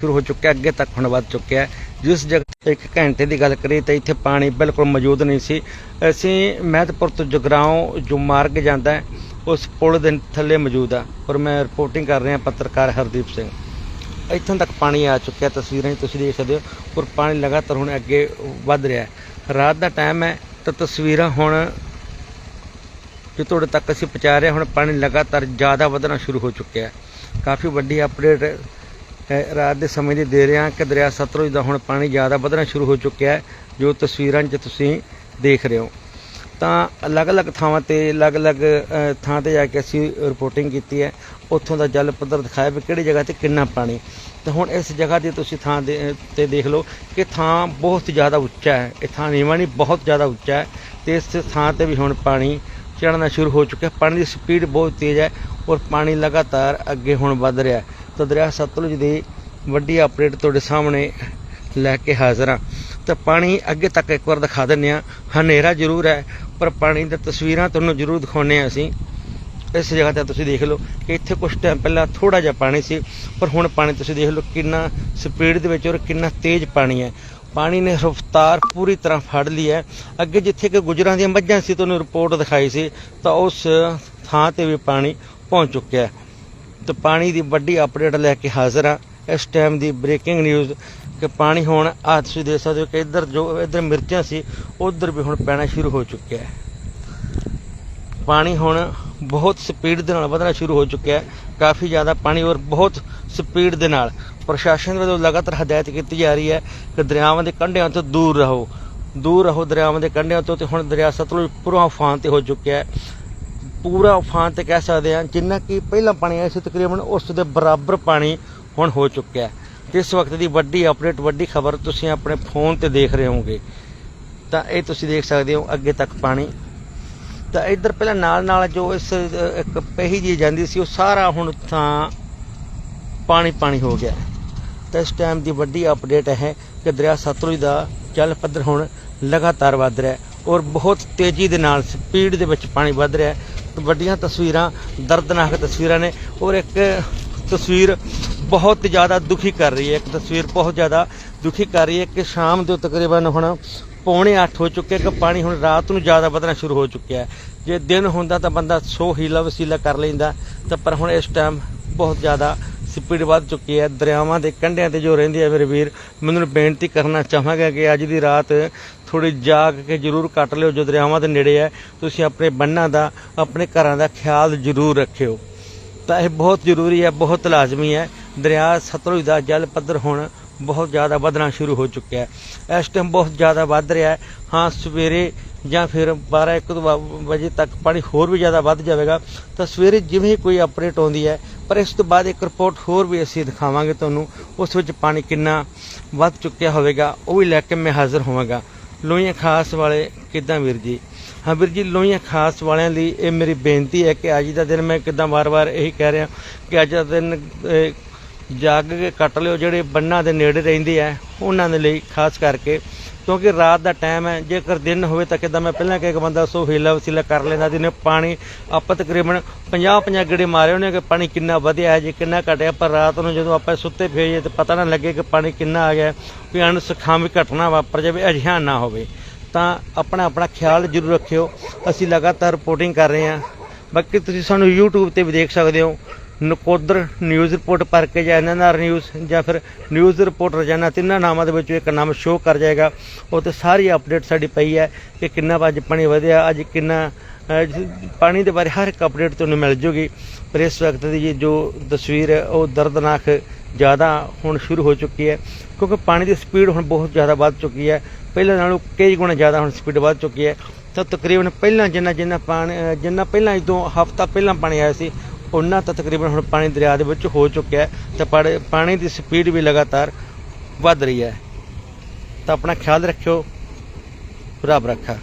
ਸ਼ੁਰੂ ਹੋ ਚੁੱਕਿਆ, ਅੱਗੇ ਤੱਕ ਹੁਣ ਵੱਧ ਚੁੱਕਿਆ ਜਿਸ ਜਗ੍ਹਾ ਇੱਕ ਘੰਟੇ ਦੀ ਗੱਲ ਕਰੀ ਤਾਂ ਇੱਥੇ ਪਾਣੀ ਬਿਲਕੁਲ ਮੌਜੂਦ ਨਹੀਂ ਸੀ। ਅਸੀਂ ਮਹਿਤਪੁਰ ਤੋਂ ਜਗਰਾਉਂ, ਜੋ ਮਾਰਗ ਜਾਂਦਾ ਉਸ ਪੁਲ ਦੇ ਥੱਲੇ ਮੌਜੂਦ ਆ ਔਰ ਮੈਂ ਰਿਪੋਰਟਿੰਗ ਕਰ ਰਿਹਾ ਪੱਤਰਕਾਰ ਹਰਦੀਪ ਸਿੰਘ। ਇੱਥੋਂ ਤੱਕ ਪਾਣੀ ਆ ਚੁੱਕਿਆ, ਤਸਵੀਰਾਂ 'ਚ ਤੁਸੀਂ ਦੇਖ ਸਕਦੇ ਹੋ ਔਰ ਪਾਣੀ ਲਗਾਤਾਰ ਹੁਣ ਅੱਗੇ ਵੱਧ ਰਿਹਾ ਰਾਤ ਦਾ ਟਾਈਮ ਹੈ ਤਾਂ ਤਸਵੀਰਾਂ ਹੁਣ ਜੋ ਤੁਹਾਡੇ ਤੱਕ ਅਸੀਂ ਪਹੁੰਚਾ ਰਹੇ ਹੁਣ ਪਾਣੀ ਲਗਾਤਾਰ ਜ਼ਿਆਦਾ ਵਧਣਾ ਸ਼ੁਰੂ ਹੋ ਚੁੱਕਿਆ ਹੈ। ਕਾਫੀ ਵੱਡੀ ਅਪਡੇਟ ਰਾਤ ਦੇ ਸਮੇਂ ਦੀ ਦੇ ਰਿਹਾ ਕਿ ਦਰਿਆ ਸਤਲੁਜ ਦਾ ਹੁਣ ਪਾਣੀ ਜ਼ਿਆਦਾ ਵਧਣਾ ਸ਼ੁਰੂ ਹੋ ਚੁੱਕਿਆ ਹੈ, ਜੋ ਤਸਵੀਰਾਂ 'ਚ ਤੁਸੀਂ ਦੇਖ ਰਹੇ ਹੋ। ਤਾਂ ਅਲੱਗ-ਅਲੱਗ ਥਾਵਾਂ ਤੇ, ਅਲੱਗ-ਅਲੱਗ ਥਾਂ ਤੇ ਜਾ ਕੇ ਅਸੀਂ ਰਿਪੋਰਟਿੰਗ ਕੀਤੀ ਹੈ। ਉੱਥੋਂ ਦਾ ਜਲ ਪੱਧਰ ਦਿਖਾਇਆ ਵੀ ਕਿਹੜੀ ਜਗ੍ਹਾ ਤੇ ਕਿੰਨਾ ਪਾਣੀ ਤਾਂ ਹੁਣ ਇਸ ਜਗ੍ਹਾ 'ਤੇ ਤੁਸੀਂ ਥਾਂ ਦੇ, ਤੇ ਦੇਖ ਲਓ ਕਿ ਥਾਂ ਬਹੁਤ ਜ਼ਿਆਦਾ ਉੱਚਾ ਹੈ। ਇਹ ਥਾਂ ਨੀਵਾਂ ਨਹੀਂ ਬਹੁਤ ਜ਼ਿਆਦਾ ਉੱਚਾ ਹੈ ਤੇ ਇਸ ਥਾਂ ਤੇ ਵੀ ਹੁਣ ਪਾਣੀ ਚੜ੍ਹਨਾ ਸ਼ੁਰੂ ਹੋ ਚੁੱਕਿਆ ਪਾਣੀ ਦੀ ਸਪੀਡ ਬਹੁਤ ਤੇਜ਼ ਹੈ ਔਰ ਪਾਣੀ ਲਗਾਤਾਰ ਅੱਗੇ ਹੁਣ ਵੱਧ ਰਿਹਾ ਹੈ। ਤਾਂ ਦਰਿਆ ਸਤਲੁਜ ਦੀ ਵੱਡੀ ਅਪਡੇਟ ਤੁਹਾਡੇ ਸਾਹਮਣੇ ਲੈ ਕੇ ਹਾਜ਼ਰ ਹਾਂ। ਤਾਂ ਪਾਣੀ ਅੱਗੇ ਤੱਕ ਇੱਕ ਵਾਰ ਦਿਖਾ ਦਿੰਦੇ ਹਾਂ। ਹਨੇਰਾ ਜ਼ਰੂਰ ਹੈ, ਪਰ ਪਾਣੀ ਦੀਆਂ ਤਸਵੀਰਾਂ ਤੁਹਾਨੂੰ ਜ਼ਰੂਰ ਦਿਖਾਉਂਦੇ ਹਾਂ ਅਸੀਂ। ਇਸ ਜਗ੍ਹਾ ਤੇ ਤੁਸੀਂ ਦੇਖ ਲਓ ਕਿ ਇੱਥੇ ਕੁਝ ਟਾਈਮ ਪਹਿਲਾਂ ਥੋੜਾ ਜਿਹਾ ਪਾਣੀ ਸੀ, ਪਰ ਹੁਣ ਪਾਣੀ ਤੁਸੀਂ ਦੇਖ ਲਓ ਕਿੰਨਾ ਸਪੀਡ ਦੇ ਵਿੱਚ ਔਰ ਕਿੰਨਾ ਤੇਜ਼ ਪਾਣੀ ਹੈ। ਪਾਣੀ ਨੇ ਰਫ਼ਤਾਰ ਪੂਰੀ ਤਰ੍ਹਾਂ ਫੜ ਲਈ ਹੈ। ਅੱਗੇ ਜਿੱਥੇ ਕਿ ਗੁਜਰਾਂ ਦੀਆਂ ਮੱਝਾਂ ਸੀ, ਤੁਹਾਨੂੰ ਰਿਪੋਰਟ ਦਿਖਾਈ ਸੀ, ਤਾਂ ਉਸ ਥਾਂ ਤੇ ਵੀ ਪਾਣੀ ਪਹੁੰਚ ਚੁੱਕਿਆ ਹੈ। ਤੇ ਪਾਣੀ ਦੀ ਵੱਡੀ ਅਪਡੇਟ ਲੈ ਕੇ ਹਾਜ਼ਰ ਹਾਂ। ਇਸ ਟਾਈਮ ਦੀ ਬ੍ਰੇਕਿੰਗ ਨਿਊਜ਼ ਕਿ ਪਾਣੀ ਹੁਣ ਆ ਤੁਸੀਂ ਦੇਖ ਸਕਦੇ ਹੋ ਕਿ ਇੱਧਰ ਜੋ ਇੱਧਰ ਮਿਰਚਾਂ ਸੀ, ਉਧਰ ਵੀ ਹੁਣ ਪੈਣਾ ਸ਼ੁਰੂ ਹੋ ਚੁੱਕਿਆ ਹੈ। ਪਾਣੀ ਹੁਣ ਬਹੁਤ ਸਪੀਡ ਦੇ ਨਾਲ ਵਧਣਾ ਸ਼ੁਰੂ ਹੋ ਚੁੱਕਿਆ ਹੈ। ਕਾਫੀ ਜ਼ਿਆਦਾ ਪਾਣੀ ਔਰ ਬਹੁਤ ਸਪੀਡ ਦੇ ਨਾਲ ਪ੍ਰਸ਼ਾਸਨ ਵੱਲੋਂ ਲਗਾਤਾਰ ਹਦਾਇਤ ਕੀਤੀ ਜਾ ਰਹੀ ਹੈ ਕਿ ਦਰਿਆਵਾਂ ਦੇ ਕੰਢਿਆਂ ਤੋਂ ਦੂਰ ਰਹੋ। ਦੂਰ ਰਹੋ ਦਰਿਆਵਾਂ ਦੇ ਕੰਢਿਆਂ ਤੋਂ ਤੇ ਹੁਣ ਦਰਿਆ ਸਤਲੁਜ ਪੂਰਾ ਉਫਾਨ ਤੇ ਹੋ ਚੁੱਕਿਆ ਹੈ। ਪੂਰਾ ਉਫਾਨ ਤੇ ਕਹਿ ਸਕਦੇ ਹਾਂ, ਜਿੰਨਾ ਕਿ ਪਹਿਲਾਂ ਪਾਣੀ ਆਇਆ ਸੀ ਤਕਰੀਬਨ ਉਸ ਦੇ ਬਰਾਬਰ ਪਾਣੀ ਹੁਣ ਹੋ ਚੁੱਕਿਆ ਹੈ। ਤੇ ਇਸ ਵਕਤ ਦੀ ਵੱਡੀ ਅਪਡੇਟ ਵੱਡੀ ਖਬਰ ਤੁਸੀਂ ਆਪਣੇ ਫੋਨ ਤੇ ਦੇਖ ਰਹੇ ਹੋਵੋਗੇ। ਤਾਂ ਇਹ ਤੁਸੀਂ ਦੇਖ ਸਕਦੇ ਹੋ ਅੱਗੇ ਤੱਕ ਪਾਣੀ। ਤਾਂ ਇੱਧਰ ਪਹਿਲਾਂ ਨਾਲ ਨਾਲ ਜੋ ਇਸ ਇੱਕ ਪਹੀ ਜੀ ਜਾਂਦੀ ਸੀ, ਉਹ ਸਾਰਾ ਹੁਣ ਤਾਂ ਪਾਣੀ ਪਾਣੀ ਹੋ ਗਿਆ ਤਾਂ ਇਸ ਟਾਈਮ ਦੀ ਵੱਡੀ ਅਪਡੇਟ ਹੈ ਕਿ ਦਰਿਆ ਸਤਲੁਜ ਦਾ ਜਲ ਪੱਧਰ ਹੁਣ ਲਗਾਤਾਰ ਵੱਧ ਰਿਹਾ ਔਰ ਬਹੁਤ ਤੇਜ਼ੀ ਦੇ ਨਾਲ ਸਪੀਡ ਦੇ ਵਿੱਚ ਪਾਣੀ ਵੱਧ ਰਿਹਾ ਵੱਡੀਆਂ ਤਸਵੀਰਾਂ, ਦਰਦਨਾਕ ਤਸਵੀਰਾਂ ਨੇ ਔਰ ਇੱਕ ਤਸਵੀਰ ਬਹੁਤ ਜ਼ਿਆਦਾ ਦੁਖੀ ਕਰ ਰਹੀ ਹੈ। ਇੱਕ ਤਸਵੀਰ ਬਹੁਤ ਜ਼ਿਆਦਾ ਦੁਖੀ ਕਰ ਰਹੀ ਹੈ ਕਿ ਸ਼ਾਮ ਦੇ ਤਕਰੀਬਨ ਹੁਣ ਪੌਣੇ 8 ਹੋ ਚੁੱਕੇ ਕਿ ਪਾਣੀ ਹੁਣ ਰਾਤ ਨੂੰ ਜ਼ਿਆਦਾ ਵਧਣਾ ਸ਼ੁਰੂ ਹੋ ਚੁੱਕਿਆ ਹੈ। ਜੇ ਦਿਨ ਹੁੰਦਾ ਤਾਂ ਬੰਦਾ ਸੋ ਹੀਲਾ ਵਸੀਲਾ ਕਰ ਲੈਂਦਾ, ਤਾਂ ਪਰ ਹੁਣ ਇਸ ਟਾਈਮ ਬਹੁਤ ਜ਼ਿਆਦਾ ਸਪੀਡ ਵੱਧ ਚੁੱਕੀ ਹੈ। ਦਰਿਆਵਾਂ ਦੇ ਕੰਢਿਆਂ ਤੇ ਜੋ ਰਹਿੰਦੇ ਆ ਮੇਰੇ ਵੀਰ, ਮੈਨੂੰ ਬੇਨਤੀ ਕਰਨਾ ਚਾਹਾਂਗਾ ਕਿ ਅੱਜ ਦੀ ਰਾਤ ਥੋੜੀ ਜਾਗ ਕੇ ਜ਼ਰੂਰ ਕੱਟ ਲਿਓ। ਜੋ ਦਰਿਆਵਾਂ ਦੇ ਨੇੜੇ ਹੈ, ਤੁਸੀਂ ਆਪਣੇ ਬੰਨਾਂ ਦਾ, ਆਪਣੇ ਘਰਾਂ ਦਾ ਖਿਆਲ ਜ਼ਰੂਰ ਰੱਖਿਓ। ਤਾਂ ਇਹ ਬਹੁਤ ਜ਼ਰੂਰੀ ਹੈ, ਬਹੁਤ ਲਾਜ਼ਮੀ ਹੈ। ਦਰਿਆ ਸਤਲੁਜ ਦਾ ਜਲ ਪੱਧਰ ਹੁਣ ਬਹੁਤ ਜ਼ਿਆਦਾ ਵਧਣਾ ਸ਼ੁਰੂ ਹੋ ਚੁੱਕਿਆ ਹੈ। ਇਸ ਟਾਈਮ ਬਹੁਤ ਜ਼ਿਆਦਾ ਵੱਧ ਰਿਹਾ ਹੈ। ਹਾਂ, ਸਵੇਰੇ ਜਾਂ ਫਿਰ 12 1 ਵਜੇ ਤੱਕ ਪਾਣੀ ਹੋਰ ਵੀ ਜ਼ਿਆਦਾ ਵੱਧ ਜਾਵੇਗਾ। ਤਾਂ ਸਵੇਰੇ ਜਿਵੇਂ ਕੋਈ ਅਪਡੇਟ ਆਉਂਦੀ ਹੈ ਪਰ ਇਸ ਤੋਂ ਬਾਅਦ ਇੱਕ ਰਿਪੋਰਟ ਹੋਰ ਵੀ ਅਸੀਂ ਦਿਖਾਵਾਂਗੇ ਤੁਹਾਨੂੰ, ਉਸ ਵਿੱਚ ਪਾਣੀ ਕਿੰਨਾ ਵੱਧ ਚੁੱਕਿਆ ਹੋਵੇਗਾ, ਉਹ ਵੀ ਲੈ ਕੇ ਮੈਂ ਹਾਜ਼ਰ ਹੋਵਾਂਗਾ। ਲੋਹੀਆਂ ਖਾਸ ਵਾਲੇ ਕਿੱਦਾਂ ਵੀਰ ਜੀ? ਹਾਂ ਵੀਰ ਜੀ, ਲੋਹੀਆਂ ਖਾਸ ਵਾਲਿਆਂ ਲਈ ਇਹ ਮੇਰੀ ਬੇਨਤੀ ਹੈ ਕਿ ਅੱਜ ਦਾ ਦਿਨ ਮੈਂ ਕਿੱਦਾਂ ਵਾਰ-ਵਾਰ ਇਹੀ ਕਹਿ ਰਿਹਾ ਕਿ ਅੱਜ ਦਾ ਦਿਨ ਜਾਗ ਕੇ ਕੱਟ ਲਿਓ, ਜਿਹੜੇ ਬੰਨਾਂ ਦੇ ਨੇੜੇ ਰਹਿੰਦੇ ਆ, ਉਹਨਾਂ ਦੇ ਲਈ ਖਾਸ ਕਰਕੇ ਕਿਉਂਕਿ ਰਾਤ ਦਾ ਟਾਈਮ ਹੈ, ਜੇਕਰ ਦਿਨ ਹੋਵੇ ਤਾਂ ਕਿਦਾਂ ਮੈਂ ਪਹਿਲਾਂ ਕਿ ਇੱਕ ਬੰਦਾ ਸੋ ਹੀਲਾ ਵਸੀਲਾ ਕਰ ਲੈਂਦਾ, ਜਿਹਨੇ ਪਾਣੀ ਆਪਾਂ ਤਕਰੀਬਨ 50 50 ਗੇੜੇ ਮਾਰੇ ਉਹਨੇ ਕਿ ਪਾਣੀ ਕਿੰਨਾ ਵਧਿਆ ਹੈ, ਜੀ ਕਿੰਨਾ ਘਟਿਆ ਪਰ ਰਾਤ ਨੂੰ ਜਦੋਂ ਆਪਾਂ ਸੁੱਤੇ ਪਏ ਜੇ ਤੇ ਪਤਾ ਨਾ ਲੱਗੇ ਕਿ ਪਾਣੀ ਕਿੰਨਾ ਆ ਗਿਆ, ਵੀ ਅਣਸੁਖਾਵੀ ਘਟਨਾ ਵਾਪਰ ਜਾਵੇ, ਅਜਿਹਾ ਨਾ ਹੋਵੇ। ਤਾਂ ਆਪਣਾ ਆਪਣਾ ਖਿਆਲ ਜ਼ਰੂਰ ਰੱਖਿਓ। ਅਸੀਂ ਲਗਾਤਾਰ ਰਿਪੋਰਟਿੰਗ ਕਰ ਰਹੇ ਹਾਂ। ਬਾਕੀ ਤੁਸੀਂ ਸਾਨੂੰ YouTube ਤੇ ਵੀ ਦੇਖ ਸਕਦੇ ਹੋ। ਨਕੋਦਰ ਨਿਊਜ਼ ਰਿਪੋਰਟ ਭਰ ਕੇ ਜਾਂ ਐਨਐਨਆਰ ਨਿਊਜ਼ ਜਾਂ ਫਿਰ ਨਿਊਜ਼ ਰਿਪੋਰਟ ਰੋਜ਼ਾਨਾ ਤਿੰਨਾਂ ਨਾਮਾਂ ਦੇ ਵਿੱਚੋਂ ਇੱਕ ਨਾਮ ਸ਼ੋਅ ਕਰ ਜਾਏਗਾ। ਉਹ ਤੇ ਸਾਰੀ ਅਪਡੇਟ ਸਾਡੀ ਪਈ ਹੈ ਕਿ ਕਿੰਨਾ ਅੱਜ ਪਾਣੀ ਵਧਿਆ, ਅੱਜ ਕਿੰਨਾ ਪਾਣੀ ਦੇ ਬਾਰੇ ਹਰ ਇੱਕ ਅਪਡੇਟ ਤੁਹਾਨੂੰ ਮਿਲ ਜੂਗੀ। ਪਰ ਇਸ ਵਕਤ ਦੀ ਜੋ ਤਸਵੀਰ ਹੈ, ਉਹ ਦਰਦਨਾਕ ਜ਼ਿਆਦਾ ਹੁਣ ਸ਼ੁਰੂ ਹੋ ਚੁੱਕੀ ਹੈ, ਕਿਉਂਕਿ ਪਾਣੀ ਦੀ ਸਪੀਡ ਹੁਣ ਬਹੁਤ ਜ਼ਿਆਦਾ ਵੱਧ ਚੁੱਕੀ ਹੈ। ਪਹਿਲਾਂ ਨਾਲੋਂ ਕਈ ਗੁਣਾ ਜ਼ਿਆਦਾ ਹੁਣ ਸਪੀਡ ਵੱਧ ਚੁੱਕੀ ਹੈ। ਤਾਂ ਤਕਰੀਬਨ ਪਹਿਲਾਂ ਜਿੰਨਾ ਜਿੰਨਾ ਪਾਣੀ ਜਿੰਨਾ ਪਹਿਲਾਂ ਜਦੋਂ ਹਫ਼ਤਾ ਪਹਿਲਾਂ ਪਾਣੀ ਆਇਆ ਸੀ ਉਹਨਾਂ ਤਾਂ ਤਕਰੀਬਨ ਹੁਣ ਪਾਣੀ ਦਰਿਆ ਦੇ ਵਿੱਚ ਹੋ ਚੁੱਕਿਆ ਹੈ, ਤਾਂ ਪਾਣੀ ਦੀ ਸਪੀਡ ਵੀ ਲਗਾਤਾਰ ਵੱਧ ਰਹੀ ਹੈ। ਤਾਂ ਆਪਣਾ ਖਿਆਲ ਰੱਖਿਓ, ਰੱਬ ਰੱਖਾ।